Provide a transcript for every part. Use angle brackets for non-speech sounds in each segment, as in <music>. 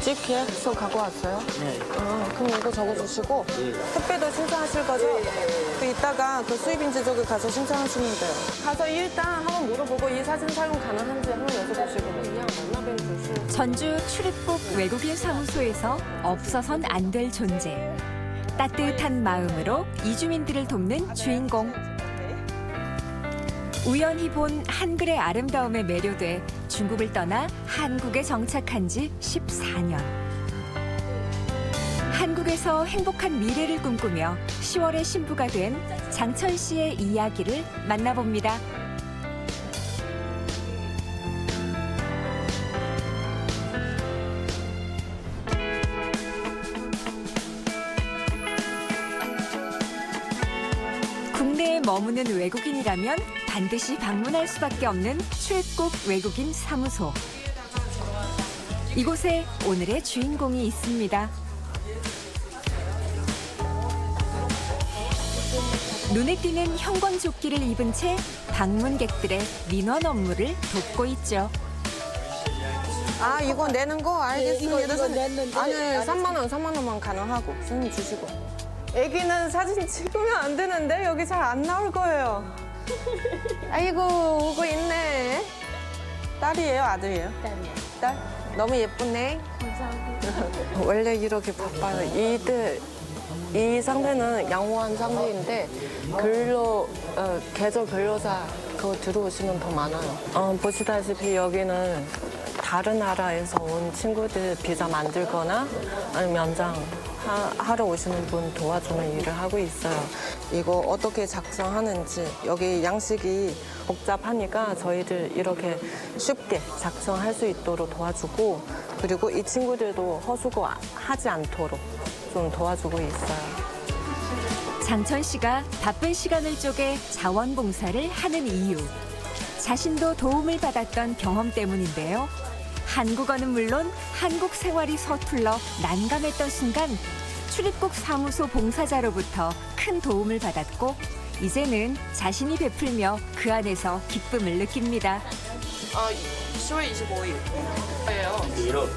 GK에서 갖고 왔어요? 네. 아, 그럼 이거 적어주시고 예. 택배도 신청하실 거죠? 그 이따가 그 수입인지 저기 가서 신청하시면 돼요. 가서 일단 한번 물어보고 이 사진 사용 가능한지 한번 여쭤보시고 그냥 만나뵈면 좋으시고. 전주 출입국 외국인 사무소에서 없어선 안 될 존재. 따뜻한 마음으로 이주민들을 돕는 주인공. 우연히 본 한글의 아름다움에 매료돼 중국을 떠나 한국에 정착한 지 14년. 한국에서 행복한 미래를 꿈꾸며 10월에 신부가 된 장천 씨의 이야기를 만나봅니다. 머무는 외국인이라면 반드시 방문할 수밖에 없는 출입국 외국인 사무소. 이곳에 오늘의 주인공이 있습니다. 눈에 띄는 형광조끼를 입은 채 방문객들의 민원 업무를 돕고 있죠. 아 이거 내는 거 알겠습니다. 네, 이거- 이거 선생님. 냈는데 아니 안 3만 원, 3만 원만 가능하고 선생님 주시고. 애기는 사진 찍으면 안 되는데 여기 잘 안 나올 거예요. 아이고 오고 있네. 딸이에요, 아들이에요? 딸이요. 딸? 너무 예쁘네. 감사합니다. 원래 이렇게 바빠요. 이들 이 상대는 양호한 상대인데 근로 어, 계절 근로자 그거 들어오시면 더 많아요. 어, 보시다시피 여기는 다른 나라에서 온 친구들 비자 만들거나 아니면 연장 하, 하러 오시는 분 도와주는 일을 하고 있어요. 이거 어떻게 작성하는지 여기 양식이 복잡하니까 저희들 이렇게 쉽게 작성할 수 있도록 도와주고 그리고 이 친구들도 허수고 하지 않도록 좀 도와주고 있어요. 장천 씨가 바쁜 시간을 쪼개 자원봉사를 하는 이유. 자신도 도움을 받았던 경험 때문인데요. 한국어는 물론 한국 생활이 서툴러 난감했던 순간 출입국 사무소 봉사자로부터 큰 도움을 받았고 이제는 자신이 베풀며 그 안에서 기쁨을 느낍니다. 아, 10월 25일. 예요. 이런.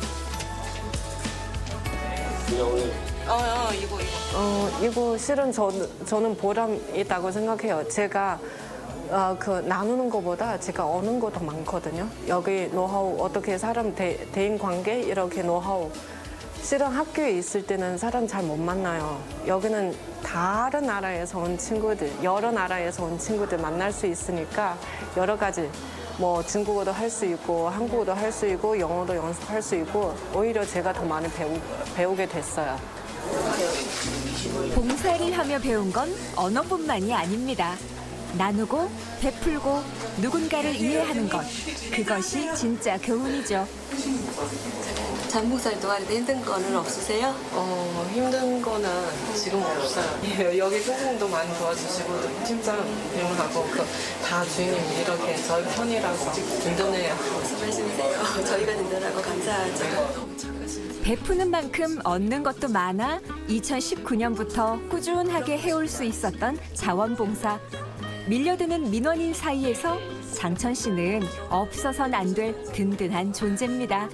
그냥 오늘 어, 어, 이거, 이거. 어, 이거 실은 저, 저는 보람 있다고 생각해요. 제가 어, 그 나누는 것보다 제가 얻는 거 더 많거든요. 여기 노하우, 어떻게 사람 대, 대인 관계 이렇게 노하우. 실은 학교에 있을 때는 사람 잘 못 만나요. 여기는 다른 나라에서 온 친구들, 여러 나라에서 온 친구들 만날 수 있으니까 여러 가지 뭐 중국어도 할 수 있고 한국어도 할 수 있고 영어도 연습할 수 있고 오히려 제가 더 많이 배우, 배우게 됐어요. 봉사를 하며 배운 건 언어뿐만이 아닙니다. 나누고 베풀고 누군가를 이해하는 것. 그것이 진짜 교훈이죠. 잠봉사를 도와는데 힘든 거는 없으세요? 어, 힘든 거는 지금 없어요. <laughs> 예, 여기 선생님도 많이 도와주시고, 팀장님하고 그 다 주인님 이렇게 저희 편이라서 든든해요. 무슨 말씀이세요? <laughs> 저희가 든든하고 감사하죠. 베푸는 만큼 얻는 것도 많아 2019년부터 꾸준하게 해올 수 있었던 자원봉사. 밀려드는 민원인 사이에서 장천 씨는 없어선 안될 든든한 존재입니다.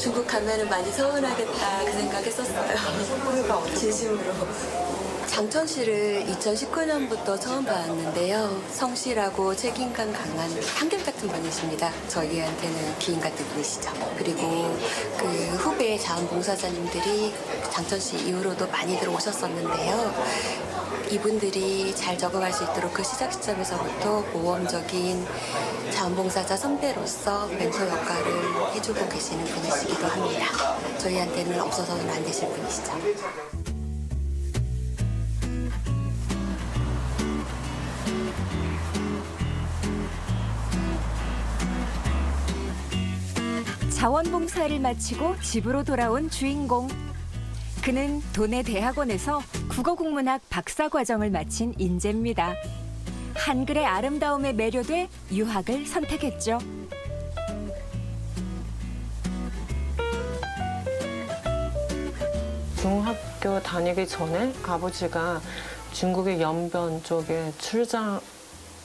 중국 가면은 많이 서운하겠다 그 생각했었어요. 진심으로. <laughs> 장천 씨를 2019년부터 처음 봤는데요. 성실하고 책임감 강한 한결 같은 분이십니다. 저희한테는 기인 같은 분이시죠. 그리고 그 후배 자원봉사자님들이 장천 씨 이후로도 많이들 오셨었는데요. 이분들이 잘 적응할 수 있도록 그 시작 시점에서부터 모험적인 자원봉사자 선배로서 멘토 역할을 해주고 계시는 분이시기도 합니다. 저희한테는 없어서는 안 되실 분이시죠. 자원봉사를 마치고 집으로 돌아온 주인공. 그는 도내 대학원에서 국어국문학 박사 과정을 마친 인재입니다. 한글의 아름다움에 매료돼 유학을 선택했죠. 중학교 다니기 전에 아버지가 중국의 연변 쪽에 출장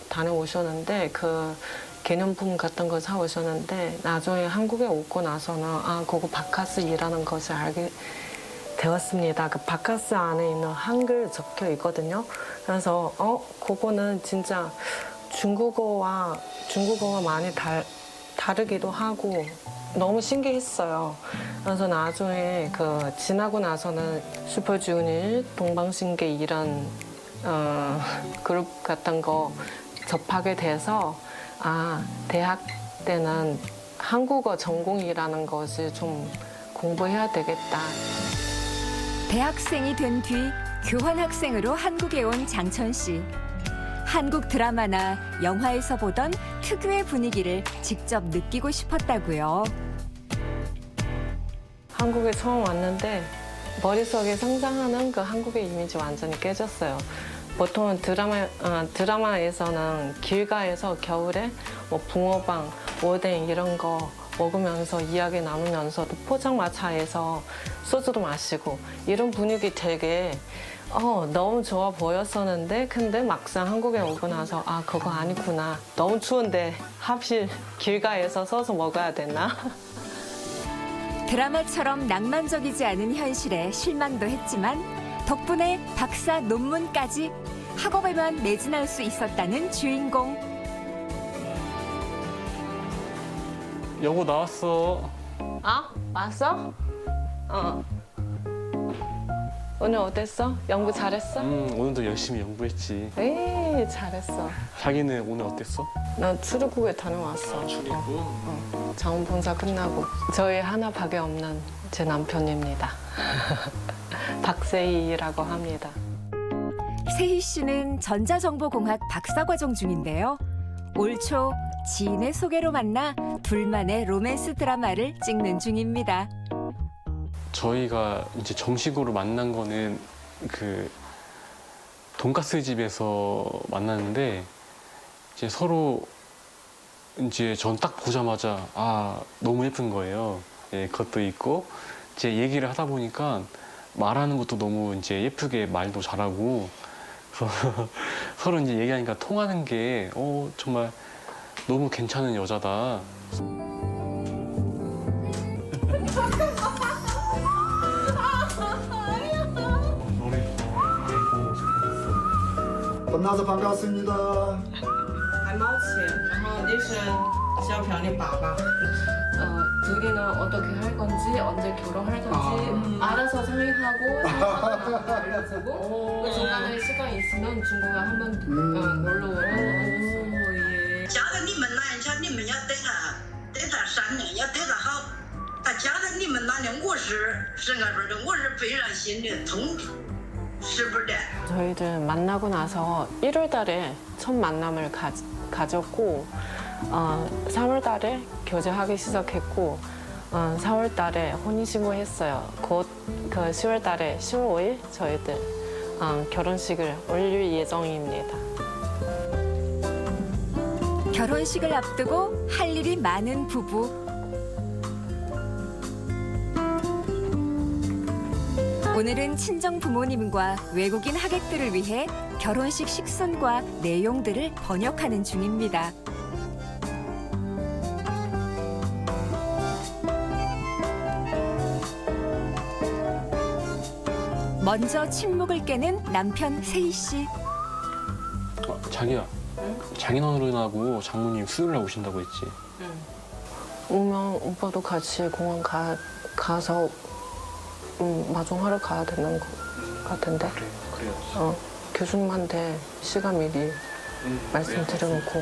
다녀오셨는데 그 기념품 같은 거 사오셨는데 나중에 한국에 오고 나서는 아 그거 바카스이라는 것을 알게 되었습니다. 그 바카스 안에 있는 한글 적혀 있거든요. 그래서 어 그거는 진짜 중국어와 중국어가 많이 달, 다르기도 하고 너무 신기했어요. 그래서 나중에 그 지나고 나서는 슈퍼주니어, 동방신기 이런 어, 그룹 같은 거 접하게 돼서 아 대학 때는 한국어 전공이라는 것을 좀 공부해야 되겠다. 대학생이 된 뒤 교환학생으로 한국에 온 장천 씨. 한국 드라마나 영화에서 보던 특유의 분위기를 직접 느끼고 싶었다고요. 한국에 처음 왔는데 머릿속에 상상하는 그 한국의 이미지 완전히 깨졌어요. 보통은 드라마, 어, 드라마에서는 길가에서 겨울에 뭐 붕어빵, 오뎅 이런 거 먹으면서 이야기 나누면서도 포장마차에서 소주도 마시고 이런 분위기 되게 어, 너무 좋아 보였었는데 근데 막상 한국에 오고 나서 아 그거 아니구나 너무 추운데 하필 길가에서 서서 먹어야 되나 <laughs> 드라마처럼 낭만적이지 않은 현실에 실망도 했지만 덕분에 박사 논문까지 학업에만 매진할 수 있었다는 주인공. 여보 나왔어. 아 왔어? 어 오늘 어땠어? 연구 잘했어? 음 오늘도 열심히 연구했지. 에이 잘했어 자기는 오늘 어땠어? 나 출입국에 다녀왔어 출입국. 어, 자원봉사 끝나고 저희 하나 밖에 없는 제 남편입니다 <laughs> 박세희라고 합니다 세희 씨는 전자정보공학 박사 과정 중인데요. 올 초 지인의 소개로 만나 둘만의 로맨스 드라마를 찍는 중입니다. 저희가 이제 정식으로 만난 거는 그 돈가스 집에서 만났는데 이제 서로 이제 전 딱 보자마자 아 너무 예쁜 거예요. 예, 그것도 있고 이제 얘기를 하다 보니까 말하는 것도 너무 이제 예쁘게 말도 잘하고 그래서 <laughs> 서로 이제 얘기하니까 통하는 게 어, 정말 너무 괜찮은 여자다. 만나서 반갑습니다. 还冒气然后你是小朴的爸爸 어, 둘이는 어떻게 할 건지 언제 결혼할 건지 알아서 상의하고 상의하고 알려주고 <laughs> 그 중간에 시간 있으면 중국에 한번 어, 놀러 오라고 예. 嫁到你 们那人家，你们要对他对他善良，要对他好。他嫁到你们那里，我是是俺说的，我是非常心里痛楚，是不是的？ 저희들 만나고 나서 1월 달에 첫 만남을 가, 가졌고 어, 3월 달에 교제하기 시작했고 어, 4월 달에 혼인신고 했어요. 곧 그 10월 달에 10월 5일 저희들 어, 결혼식을 올릴 예정입니다. 결혼식을 앞두고 할 일이 많은 부부. 오늘은 친정 부모님과 외국인 하객들을 위해 결혼식 식순과 내용들을 번역하는 중입니다. 먼저 침묵을 깨는 남편 세희 씨. 어, 자기야, 장인어른하고 장모님 수요일 날 오신다고 했지. 오면 오빠도 같이 공원 가, 가서 음, 마중하러 가야 되는 것 같은데 그래, 그래요. 어, 교수님한테 시간 미리 말씀드려놓고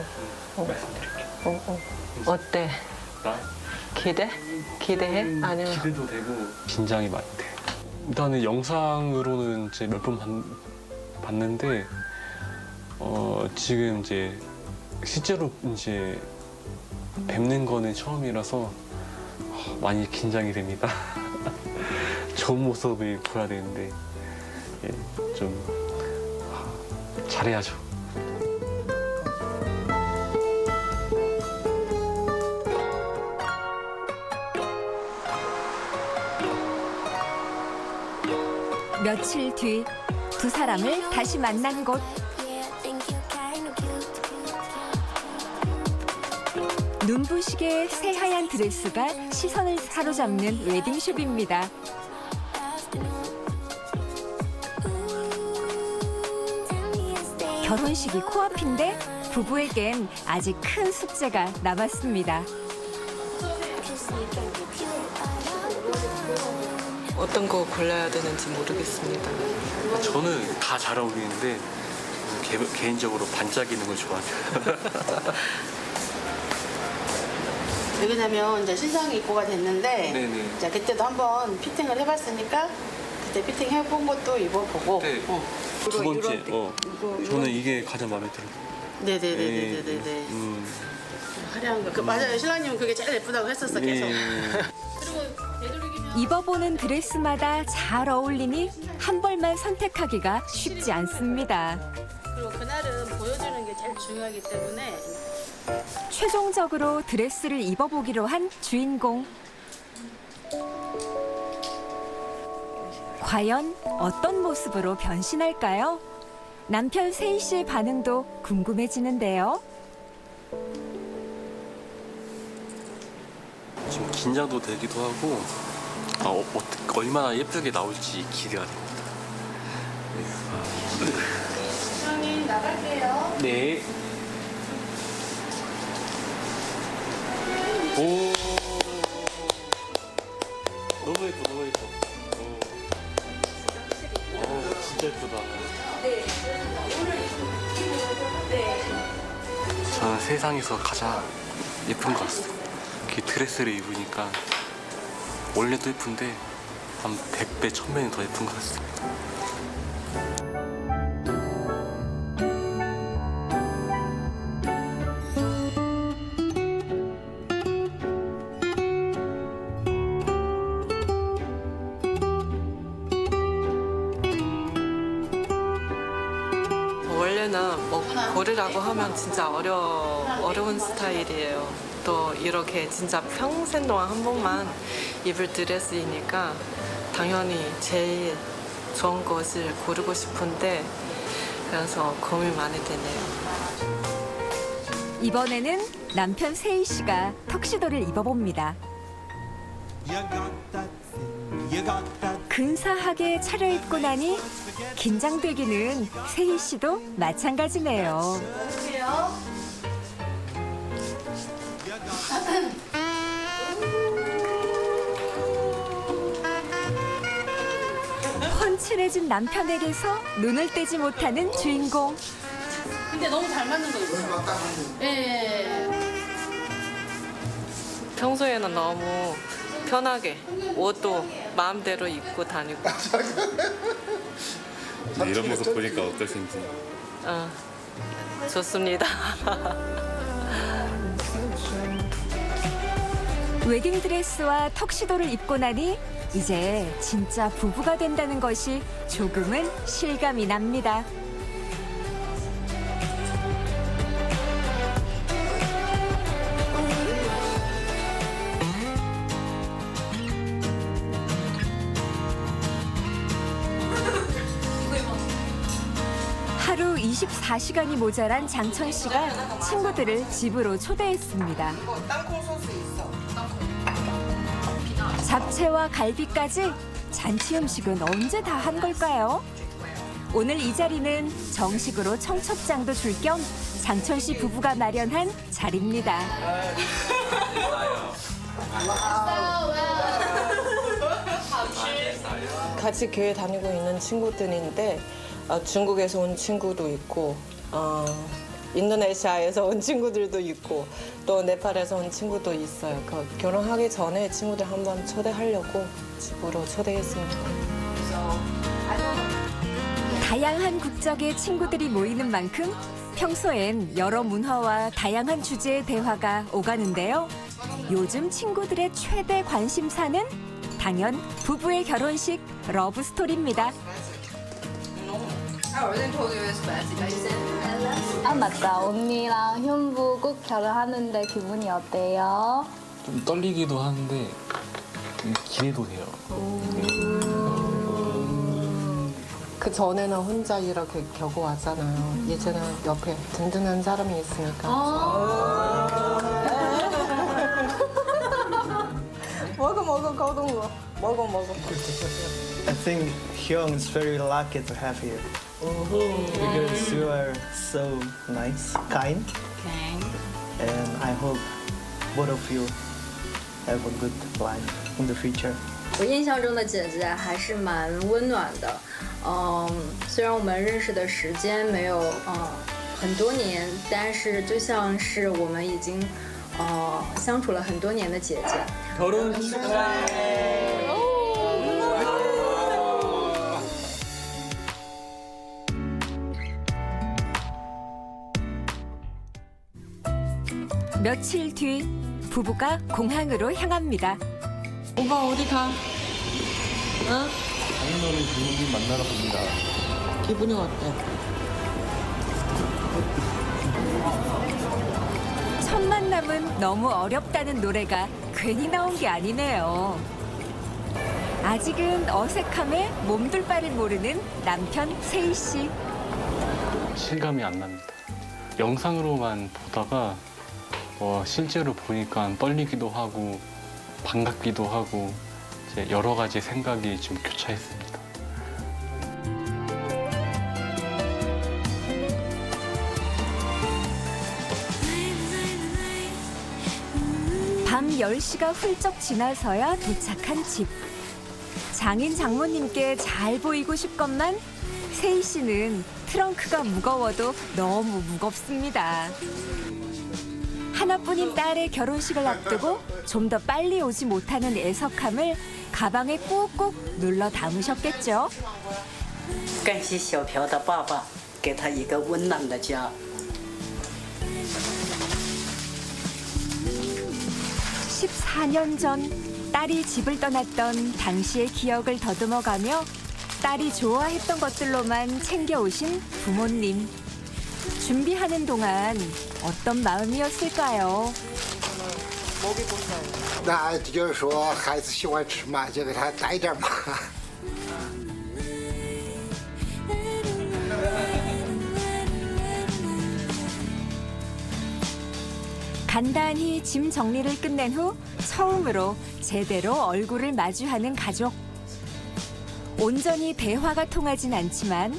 어, 말씀드릴게. 어, 어. 어때? 나 기대? 기대해? 아니면 기대도 되고 긴장이 많이 돼. 일단은 영상으로는 이제 몇 번 봤는데 어, 지금 이제 실제로 이제 뵙는 거는 처음이라서 어, 많이 긴장이 됩니다. <laughs> 좋은 모습을 보여야 되는데 예, 좀 아, 잘해야죠. 며칠 뒤 두 사람을 다시 만난 곳. 눈부시게 새하얀 드레스가 시선을 사로잡는 웨딩숍입니다. 결혼식이 코앞인데 부부에겐 아직 큰 숙제가 남았습니다. 어떤 거 골라야 되는지 모르겠습니다. 저는 다 잘 어울리는데 개, 개인적으로 반짝이는 걸 좋아해요. <laughs> 왜냐면 이제 신상이 입고가 됐는데 네네. 이제 그때도 한번 피팅을 해봤으니까 그때 피팅 해본 것도 입어보고 네. 어. 두 번째, 이런- 어, 이거- 저는 이게 가장 마음에 들어요. 네네네네네네 음, 화려한 거. 그 맞아요. 신랑님은 그게 제일 예쁘다고 했었어 계속. 그리고 입어보는 드레스마다 잘 어울리니 한 벌만 선택하기가 쉽지 않습니다. 그리고 그날은 보여주는 게 제일 중요하기 때문에 최종적으로 드레스를 입어보기로 한 주인공. 과연 어떤 모습으로 변신할까요? 남편 세희 씨의 반응도 궁금해지는데요. 지금 긴장도 되기도 하고 아, 어, 어떻게- 얼마나 예쁘게 나올지 기대가 됩니다. 신랑님 나갈게요. 네. 오. 너무 예뻐, 너무 예뻐. 오. 어, 진짜 예쁘다. 저는 세상에서 가장 예쁜 것 같아요. 이렇게 드레스를 입으니까 원래도 예쁜데 한 100배, 1000배는 더 예쁜 것 같습니다. 이렇게 진짜 평생 동안 한 번만 입을 드레스이니까 당연히 제일 좋은 것을 고르고 싶은데 그래서 고민 많이 되네요. 이번에는 남편 세희 씨가 턱시도를 입어봅니다. 근사하게 차려입고 나니 긴장되기는 세희 씨도 마찬가지네요. 훤칠해진 남편에게서 눈을 떼지 못하는 주인공. 근데 너무 잘 맞는 거 있어요. 예, 예. 예. 평소에는 너무 편하게 옷도 마음대로 입고 다니고 네, 이런 모습 보니까 어떠신지. 어, 좋습니다. 웨딩 드레스와 턱시도를 입고 나니 이제 진짜 부부가 된다는 것이 조금은 실감이 납니다. 하루 24시간이 모자란 장천 씨가 친구들을 집으로 초대했습니다. 잡채와 갈비까지 잔치 음식은 언제 다 한 걸까요? 오늘 이 자리는 정식으로 청첩장도 줄 겸 장천 씨 부부가 마련한 자리입니다. <laughs> 같이 교회 다니고 있는 친구들인데 어, 중국에서 온 친구도 있고 어, 인도네시아에서 온 친구들도 있고 또 네팔에서 온 친구도 있어요. 그 결혼하기 전에 친구들 한번 초대하려고 집으로 초대했습니다. 다양한 국적의 친구들이 모이는 만큼 평소엔 여러 문화와 다양한 주제의 대화가 오가는데요. 요즘 친구들의 최대 관심사는 당연 부부의 결혼식 러브 스토리입니다. 아 맞다 언니랑 현부 꼭 결혼하는데 기분이 어때요? 좀 떨리기도 하는데 기대도 돼요. 음. 그 전에는 혼자 이렇게 겨고 왔잖아요. 이제는 옆에 든든한 사람이 있으니까. 아. <laughs> 먹어 먹어 거동어 먹어 먹어. I think Hyung is very lucky to have you. Because you are so nice, kind, and I hope both of you have a good life in the future. 我印象中的姐姐还是蛮温暖的，嗯，虽然我们认识的时间没有嗯很多年，但是就像是我们已经呃相处了很多年的姐姐。 며칠 뒤 부부가 공항으로 향합니다. 오빠 어디 가? 장인어른 부모님 만나러 갑니다. 기분이 어때? 첫 만남은 너무 어렵다는 노래가 괜히 나온 게 아니네요. 아직은 어색함에 몸둘 바를 모르는 남편 세희 씨. 실감이 안 납니다. 영상으로만 보다가 어, 실제로 보니까 떨리기도 하고 반갑기도 하고 이제 여러 가지 생각이 좀 교차했습니다. 밤 10시가 훌쩍 지나서야 도착한 집. 장인 장모님께 잘 보이고 싶건만 세희 씨는 트렁크가 무거워도 너무 무겁습니다. 하나뿐인 딸의 결혼식을 앞두고 좀 더 빨리 오지 못하는 애석함을 가방에 꾹꾹 눌러 담으셨겠죠. 感谢小朴的爸爸，给他一个温暖的家。 14년 전 딸이 집을 떠났던 당시의 기억을 더듬어가며 딸이 좋아했던 것들로만 챙겨오신 부모님. 준비하는 동안 어떤 마음이었을까요? 那就是说孩子喜欢吃嘛，就给他带点嘛。 간단히 짐 정리를 끝낸 후 처음으로 제대로 얼굴을 마주하는 가족. 온전히 대화가 통하진 않지만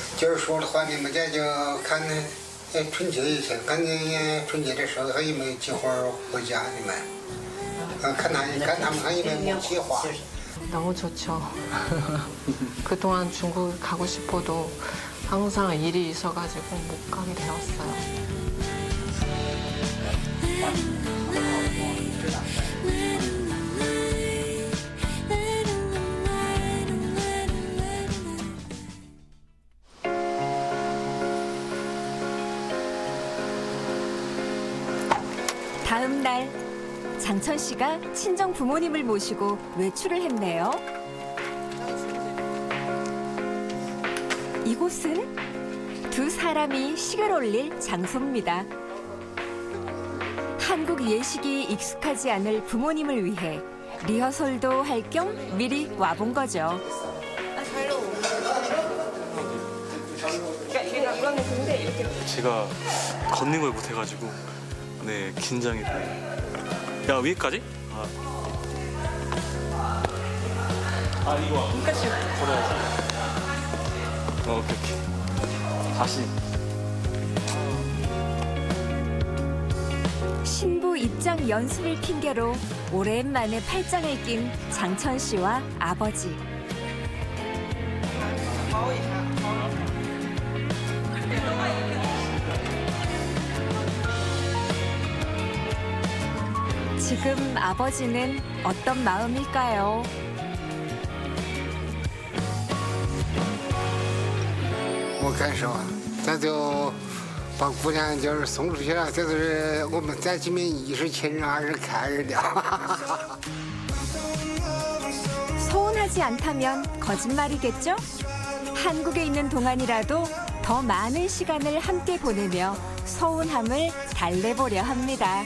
就是说的话，你们这就看呢，呃春节以前，看你春节的时候还有没有计划回家？你们，呃，看他看他们还有没有计划？ 너무 좋죠. 그동안 중국 가고 싶어도 항상 일이 있어가지고 못 가게 되었어요. 장천 씨가 친정 부모님을 모시고 외출을 했네요. 이곳은 두 사람이 식을 올릴 장소입니다. 한국 예식이 익숙하지 않을 부모님을 위해 리허설도 할 겸 미리 와본 거죠. 제가 걷는 걸 못해가지고 네 긴장이 돼요. 야 위에까지? 아, 아 이거 끝까지 걸어야지. 어, 오케이 오케이. 다시. 신부 입장 연습을 핑계로 오랜만에 팔짱을 낀 장천 씨와 아버지. 지금 아버지는 어떤 마음일까요? 我感受啊，咱就把姑娘就是送出去了，这都是我们在这边一是亲人，二是看人的。 <laughs> 서운한 서운하지 않다면 거짓말이겠죠? 한국에 있는 동안이라도 더 많은 시간을 함께 보내며 서운함을 달래보려 합니다.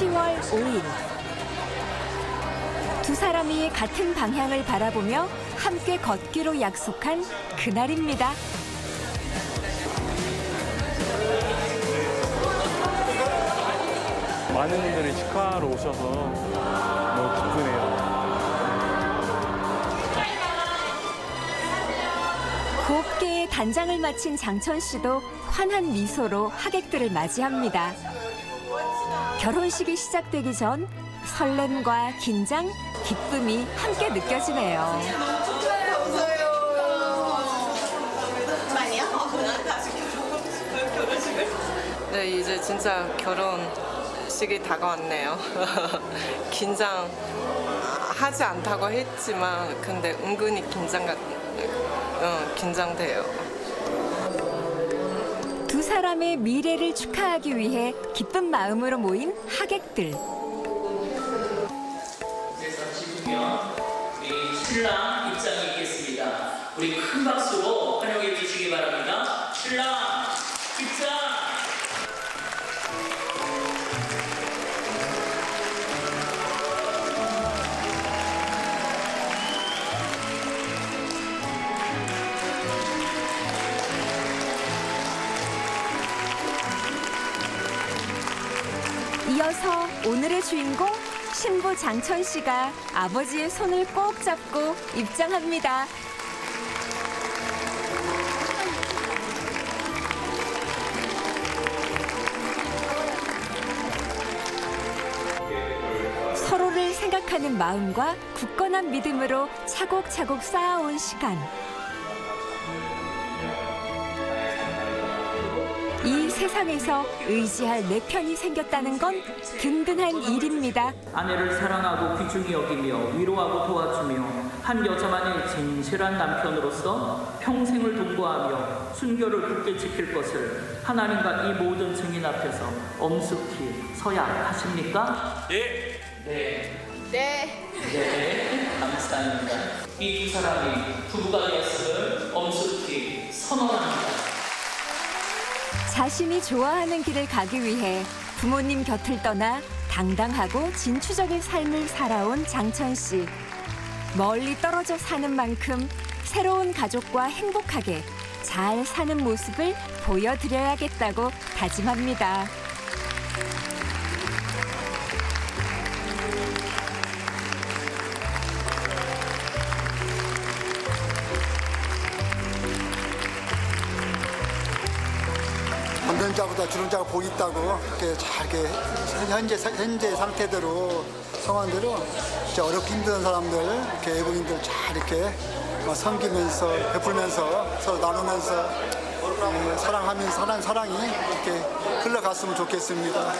(10월 5일) 두 사람이 같은 방향을 바라보며 함께 걷기로 약속한 그날입니다. 많은 분들이 축하하러 오셔서 너무 기쁘네요. 곱게 단장을 마친 장천 씨도 환한 미소로 하객들을 맞이합니다. 결혼식이 시작되기 전 설렘과 긴장, 기쁨이 함께 느껴지네요. 네, 이제 진짜 결혼식이 다가왔네요. <laughs> 긴장 하지 않다고 했지만, 근데 은근히 긴장 같, 어, 긴장돼요. 두 사람의 미래를 축하하기 위해 기쁜 마음으로 모인 하객들. 우리 신랑 입장이 있겠습니다. 우리 큰 박수로 오늘의 주인공 신부 장천 씨가 아버지의 손을 꼭 잡고 입장합니다. 서로를 생각하는 마음과 굳건한 믿음으로 차곡차곡 쌓아온 시간. 세상에서 의지할 내 편이 생겼다는 건 든든한 일입니다. 아내를 사랑하고 귀중히 여기며 위로하고 도와주며 한 여자만의 진실한 남편으로서 평생을 동거하며 순결을 굳게 지킬 것을 하나님과 이 모든 증인 앞에서 엄숙히 서약하십니까? 예. 네. 네. 네. 감사합니다. 이 두 사람이 부부가 되었음을 엄숙히 선언합니다. 자신이 좋아하는 길을 가기 위해 부모님 곁을 떠나 당당하고 진취적인 삶을 살아온 장천 씨. 멀리 떨어져 사는 만큼 새로운 가족과 행복하게 잘 사는 모습을 보여드려야겠다고 다짐합니다. 만드는 자보다 주는 자가 복이 있다고 이렇게 잘 이렇게 현재 현재 상태대로 성황대로 진짜 어렵게 힘든 사람들 이렇게 애국인들 잘 이렇게 어, 섬기면서 베풀면서 서로 나누면서 예, 사랑하면서 사랑 사랑이 이렇게 흘러갔으면 좋겠습니다.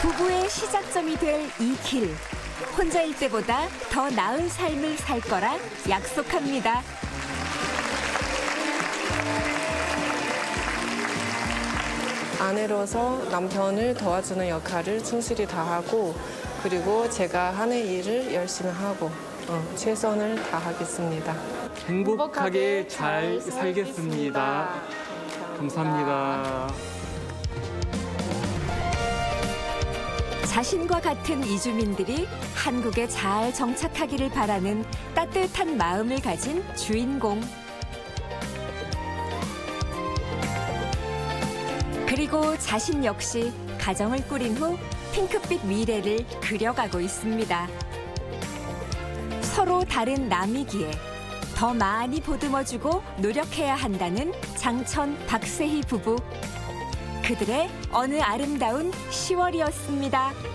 부부의 시작점이 될 이 길. 혼자일 때보다 더 나은 삶을 살 거라 약속합니다. 아내로서 남편을 도와주는 역할을 충실히 다하고 그리고 제가 하는 일을 열심히 하고 어, 최선을 다하겠습니다. 행복하게 잘 살겠습니다. 감사합니다. 자신과 같은 이주민들이 한국에 잘 정착하기를 바라는 따뜻한 마음을 가진 주인공. 그리고 자신 역시 가정을 꾸린 후 핑크빛 미래를 그려가고 있습니다. 서로 다른 남이기에 더 많이 보듬어주고 노력해야 한다는 장천 박세희 부부. 그들의 어느 아름다운 10월이었습니다.